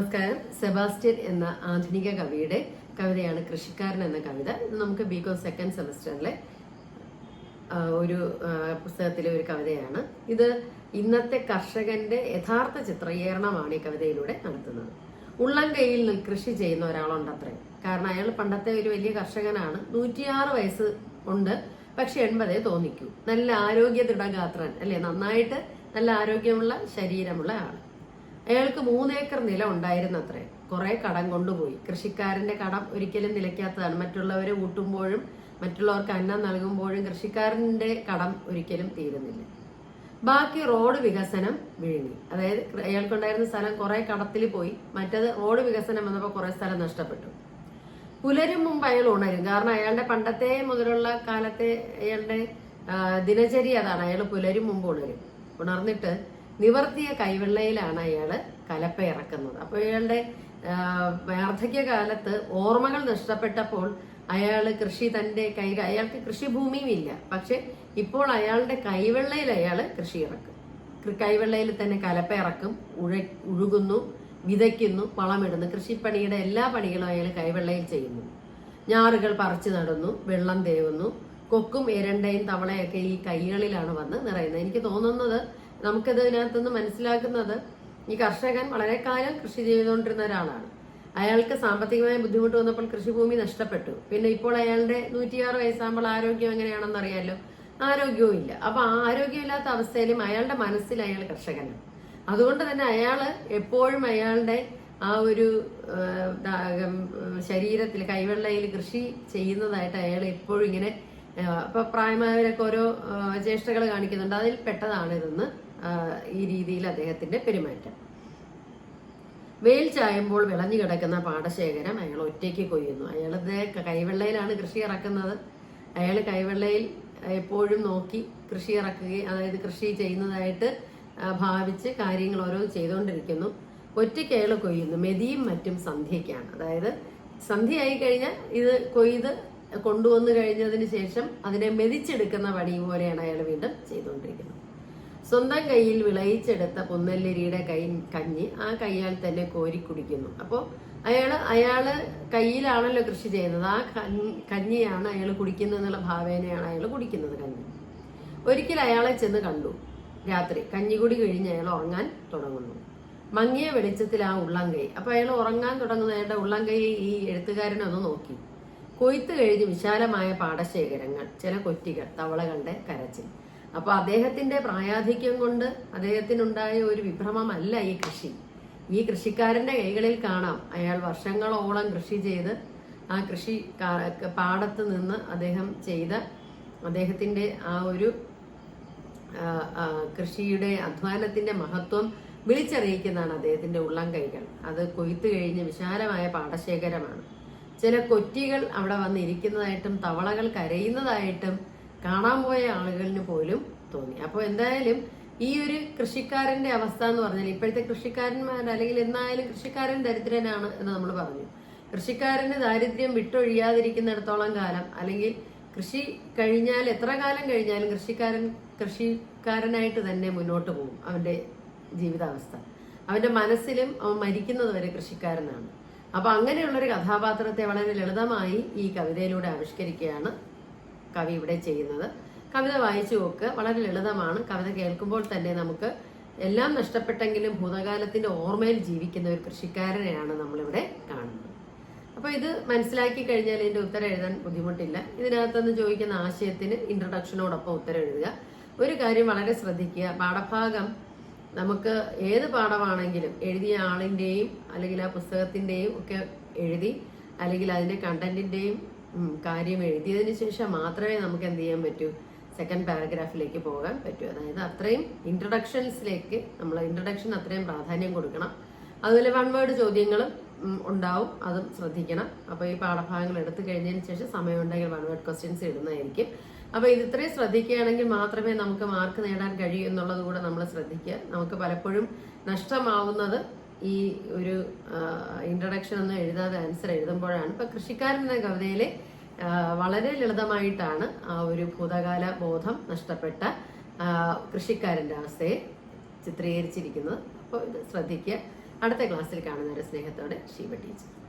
നമസ്കാരം. സെബാസ്റ്റ്യൻ എന്ന ആധുനിക കവിയുടെ കവിതയാണ് കൃഷിക്കാരൻ എന്ന കവിത. ഇത് നമുക്ക് ബികോം സെക്കൻഡ് സെമസ്റ്ററിലെ ഒരു പുസ്തകത്തിലെ ഒരു കവിതയാണ്. ഇത് ഇന്നത്തെ കർഷകന്റെ യഥാർത്ഥ ചിത്രീകരണമാണ് ഈ കവിതയിലൂടെ നടത്തുന്നത്. ഉള്ളം കയ്യിൽ കൃഷി ചെയ്യുന്ന ഒരാളുണ്ടത്രേ. കാരണം അയാൾ പണ്ടത്തെ ഒരു വലിയ കർഷകനാണ്. നൂറ്റിയാറ് വയസ്സ് ഉണ്ട്. പക്ഷെ എൺപതേ തോന്നിക്കൂ. നല്ല ആരോഗ്യ ദൃഢഗാത്രൻ അല്ലെ? നന്നായിട്ട് നല്ല ആരോഗ്യമുള്ള ശരീരമുള്ള ആൾ. അയാൾക്ക് മൂന്നേക്കർ നിലം ഉണ്ടായിരുന്നത്രേ. കുറേ കടം കൊണ്ടുപോയി. കൃഷിക്കാരന്റെ കടം ഒരിക്കലും നിലയ്ക്കാത്തതാണ്. മറ്റുള്ളവരെ ഊട്ടുമ്പോഴും മറ്റുള്ളവർക്ക് അന്നം നൽകുമ്പോഴും കൃഷിക്കാരന്റെ കടം ഒരിക്കലും തീരുന്നില്ല. ബാക്കി റോഡ് വികസനം വിഴുങ്ങി. അതായത് അയാൾക്കുണ്ടായിരുന്ന സ്ഥലം കുറെ കടത്തിൽ പോയി. മറ്റത് റോഡ് വികസനം വന്നപ്പോൾ കുറെ സ്ഥലം നഷ്ടപ്പെട്ടു. പുലരും മുമ്പ് അയാൾ ഉണരും. കാരണം അയാളുടെ പണ്ടത്തെ മുതലുള്ള കാലത്തെ അയാളുടെ ദിനചര്യ അതാണ്. അയാൾ പുലരും മുമ്പ് ഉണരും. ഉണർന്നിട്ട് നിവർത്തിയ കൈവെള്ളയിലാണ് അയാൾ കലപ്പ ഇറക്കുന്നത്. അപ്പോൾ അയാളുടെ ആ, വാർദ്ധക്യകാലത്ത് ഓർമ്മകൾ നഷ്ടപ്പെട്ടപ്പോൾ അയാൾ കൃഷി തന്റെ കൈ അയാൾക്ക് കൃഷിഭൂമിയും ഇല്ല പക്ഷെ ഇപ്പോൾ അയാളുടെ കൈവെള്ളയിൽ അയാൾ കൃഷി ഇറക്കും. കൈവെള്ളയിൽ തന്നെ കലപ്പ ഇറക്കും ഉഴ ഉഴുകുന്നു വിതയ്ക്കുന്നു വളമിടുന്നു. കൃഷിപ്പണിയുടെ എല്ലാ പണികളും അയാൾ കൈവെള്ളയിൽ ചെയ്യുന്നു. ഞാറുകൾ പറിച്ചു നടുന്നു വെള്ളം തേവുന്നു കൊക്കും എരണ്ടയും തവളയൊക്കെ ഈ കൈകളിലാണ് വന്ന് നിറയുന്നത്. എനിക്ക് തോന്നുന്നത് നമുക്കിത് ഇതിനകത്തുനിന്ന് മനസ്സിലാക്കുന്നത് ഈ കർഷകൻ വളരെ കാലം കൃഷി ചെയ്തുകൊണ്ടിരുന്ന ഒരാളാണ്. അയാൾക്ക് സാമ്പത്തികമായ ബുദ്ധിമുട്ട് വന്നപ്പോൾ കൃഷിഭൂമി നഷ്ടപ്പെട്ടു. പിന്നെ ഇപ്പോൾ അയാളുടെ നൂറ്റിയാറ് വയസ്സാകുമ്പോൾ ആരോഗ്യം എങ്ങനെയാണെന്ന് അറിയാലോ ആരോഗ്യവും ഇല്ല. അപ്പൊ ആ ആരോഗ്യമില്ലാത്ത അവസ്ഥയിലും അയാളുടെ മനസ്സിൽ അയാൾ കർഷകനാണ്. അതുകൊണ്ട് തന്നെ അയാൾ എപ്പോഴും അയാളുടെ ആ ഒരു ശരീരത്തിൽ കൈവെള്ളയിൽ കൃഷി ചെയ്യുന്നതായിട്ട് അയാൾ എപ്പോഴും ഇങ്ങനെ ഇപ്പൊ പ്രായമായവരൊക്കെ ഓരോ ചേഷ്ടകൾ കാണിക്കുന്നുണ്ട്. അതിൽ പെട്ടതാണ് ഇതെന്ന് ഈ രീതിയിൽ അദ്ദേഹത്തിന്റെ പെരുമാറ്റം. വെയിൽ ചായുമ്പോൾ വിളഞ്ഞു കിടക്കുന്ന പാടശേഖരം അയാൾ ഒറ്റയ്ക്ക് കൊയ്യുന്നു. അയാളുടെ കൈവെള്ളയിലാണ് കൃഷി ഇറക്കുന്നത്. അയാൾ കൈവെള്ളയിൽ എപ്പോഴും നോക്കി കൃഷി ഇറക്കുകയും അതായത് കൃഷി ചെയ്യുന്നതായിട്ട് ഭാവിച്ച് കാര്യങ്ങൾ ഓരോ ചെയ്തുകൊണ്ടിരിക്കുന്നു ഒറ്റയ്ക്ക് അയാൾ കൊയ്യുന്നു. മെതിയും മറ്റും സന്ധ്യയ്ക്കാണ്. അതായത് സന്ധ്യയായി കഴിഞ്ഞാൽ ഇത് കൊയ്ത് കൊണ്ടുവന്നു കഴിഞ്ഞതിന് ശേഷം അതിനെ മെതിച്ചെടുക്കുന്ന പണി പോലെയാണ് അയാൾ വീണ്ടും ചെയ്തുകൊണ്ടിരിക്കുന്നത്. സ്വന്തം കയ്യിൽ വിളയിച്ചെടുത്ത പുന്നല്ലരിയുടെ കൈ കഞ്ഞി ആ കയ്യാൽ തന്നെ കോരി കുടിക്കുന്നു. അപ്പോൾ അയാൾ അയാൾ കയ്യിലാണല്ലോ കൃഷി ചെയ്യുന്നത്. ആ കഞ്ഞി- കഞ്ഞിയാണ് അയാൾ കുടിക്കുന്നത് എന്നുള്ള ഭാവേനയാണ് അയാൾ കുടിക്കുന്നത് കഞ്ഞി. ഒരിക്കൽ അയാളെ ചെന്ന് കണ്ടു. രാത്രി കഞ്ഞികുടി കഴിഞ്ഞ് അയാൾ ഉറങ്ങാൻ തുടങ്ങുന്നു. മങ്ങിയ വെളിച്ചത്തിൽ ആ ഉള്ളംകൈ. അപ്പൊ അയാൾ ഉറങ്ങാൻ തുടങ്ങുന്ന അയാളുടെ ഉള്ളംകൈ ഈ എഴുത്തുകാരനെ ഒന്ന് നോക്കി. കൊയ്ത്ത് കഴിഞ്ഞ് വിശാലമായ പാടശേഖരങ്ങൾ ചില കൊറ്റികൾ തവളകളുടെ കരച്ചിൽ. അപ്പോൾ അദ്ദേഹത്തിന്റെ പ്രായാധിക്യം കൊണ്ട് അദ്ദേഹത്തിനുണ്ടായ ഒരു വിഭ്രമമല്ല ഈ കൃഷി. ഈ കൃഷിക്കാരന്റെ കൈകളിൽ കാണാം അയാൾ വർഷങ്ങളോളം കൃഷി ചെയ്ത് ആ കൃഷി പാടത്ത് നിന്ന് അദ്ദേഹം ചെയ്ത അദ്ദേഹത്തിന്റെ ആ ഒരു കൃഷിയുടെ അധ്വാനത്തിന്റെ മഹത്വം വിളിച്ചറിയിക്കുന്നതാണ് അദ്ദേഹത്തിന്റെ ഉള്ളം കൈകൾ അത് കൊയ്ത്ത് കഴിഞ്ഞ് വിശാലമായ പാടശേഖരമാണ്. ചില കൊറ്റികൾ അവിടെ വന്നിരിക്കുന്നതായിട്ടും തവളകൾ കരയുന്നതായിട്ടും കാണാൻ പോയ ആളുകളിന് പോലും തോന്നി. അപ്പോൾ എന്തായാലും ഈ ഒരു കൃഷിക്കാരന്റെ അവസ്ഥ എന്ന് പറഞ്ഞാൽ ഇപ്പോഴത്തെ കൃഷിക്കാരന്മാർ അല്ലെങ്കിൽ എന്നായാലും കൃഷിക്കാരൻ ദരിദ്രനാണ് എന്ന് നമ്മൾ പറഞ്ഞു. കൃഷിക്കാരന് ദാരിദ്ര്യം വിട്ടൊഴിയാതിരിക്കുന്നിടത്തോളം കാലം അല്ലെങ്കിൽ കൃഷി കഴിഞ്ഞാൽ എത്ര കാലം കഴിഞ്ഞാലും കൃഷിക്കാരൻ കൃഷിക്കാരനായിട്ട് തന്നെ മുന്നോട്ട് പോകും അവന്റെ ജീവിതാവസ്ഥ. അവന്റെ മനസ്സിലും അവൻ മരിക്കുന്നത് വരെ കൃഷിക്കാരനാണ്. അപ്പൊ അങ്ങനെയുള്ളൊരു കഥാപാത്രത്തെ വളരെ ലളിതമായി ഈ കവിതയിലൂടെ ആവിഷ്കരിക്കുകയാണ് കവി ഇവിടെ ചെയ്യുന്നത്. കവിത വായിച്ചു നോക്ക്. വളരെ ലളിതമാണ്. കവിത കേൾക്കുമ്പോൾ തന്നെ നമുക്ക് എല്ലാം നഷ്ടപ്പെട്ടെങ്കിലും ഭൂതകാലത്തിന്റെ ഓർമ്മയിൽ ജീവിക്കുന്ന ഒരു കൃഷിക്കാരനെയാണ് നമ്മളിവിടെ കാണുന്നത്. അപ്പൊ ഇത് മനസ്സിലാക്കി കഴിഞ്ഞാൽ ഇതിന്റെ ഉത്തരം എഴുതാൻ ബുദ്ധിമുട്ടില്ല. ഇതിനകത്തുനിന്ന് ചോദിക്കുന്ന ആശയത്തിന് ഇൻട്രൊഡക്ഷനോടൊപ്പം ഉത്തരം എഴുതുക. ഒരു കാര്യം വളരെ ശ്രദ്ധിക്കുക. പാഠഭാഗം നമുക്ക് ഏത് പാഠമാണെങ്കിലും എഴുതിയ ആളിന്റെയും അല്ലെങ്കിൽ ആ പുസ്തകത്തിന്റെയും ഒക്കെ എഴുതി അല്ലെങ്കിൽ അതിന്റെ കണ്ടന്റിന്റെയും കാര്യം എഴുതിയതിന് ശേഷം മാത്രമേ നമുക്ക് എന്ത് ചെയ്യാൻ പറ്റൂ? സെക്കൻഡ് പാരഗ്രാഫിലേക്ക് പോകാൻ പറ്റൂ. അതായത് അത്രയും ഇൻട്രഡക്ഷൻസിലേക്ക് നമ്മൾ ഇൻട്രഡക്ഷൻ അത്രയും പ്രാധാന്യം കൊടുക്കണം. അതുപോലെ വൺ വേർഡ് ചോദ്യങ്ങളും ഉണ്ടാവും. അതും ശ്രദ്ധിക്കണം. അപ്പോൾ ഈ പാഠഭാഗങ്ങൾ എടുത്തു കഴിഞ്ഞതിന് ശേഷം സമയമുണ്ടെങ്കിൽ വൺ വേർഡ് ക്വസ്റ്റ്യൻസ് ഇടുന്നതായിരിക്കും. അപ്പോൾ ഇത് ഇത്രയും ശ്രദ്ധിക്കുകയാണെങ്കിൽ മാത്രമേ നമുക്ക് മാർക്ക് നേടാൻ കഴിയൂ എന്നുള്ളത് കൂടെ നമ്മൾ ശ്രദ്ധിക്കുക. നമുക്ക് പലപ്പോഴും നഷ്ടമാവുന്നത് ഈ ഒരു ഇൻട്രഡക്ഷൻ ഒന്നും എഴുതാതെ ആൻസർ എഴുതുമ്പോഴാണ്. ഇപ്പൊ കൃഷിക്കാരൻ എന്ന കവിതയിലെ വളരെ ലളിതമായിട്ടാണ് ആ ഒരു ഭൂതകാല ബോധം നഷ്ടപ്പെട്ട കൃഷിക്കാരന്റെ അവസ്ഥയെ ചിത്രീകരിച്ചിരിക്കുന്നത്. അപ്പോൾ ഇത് ശ്രദ്ധിക്കുക. അടുത്ത ക്ലാസ്സിൽ കാണുന്നവരെ സ്നേഹത്തോടെ ശിവ ടീച്ചർ.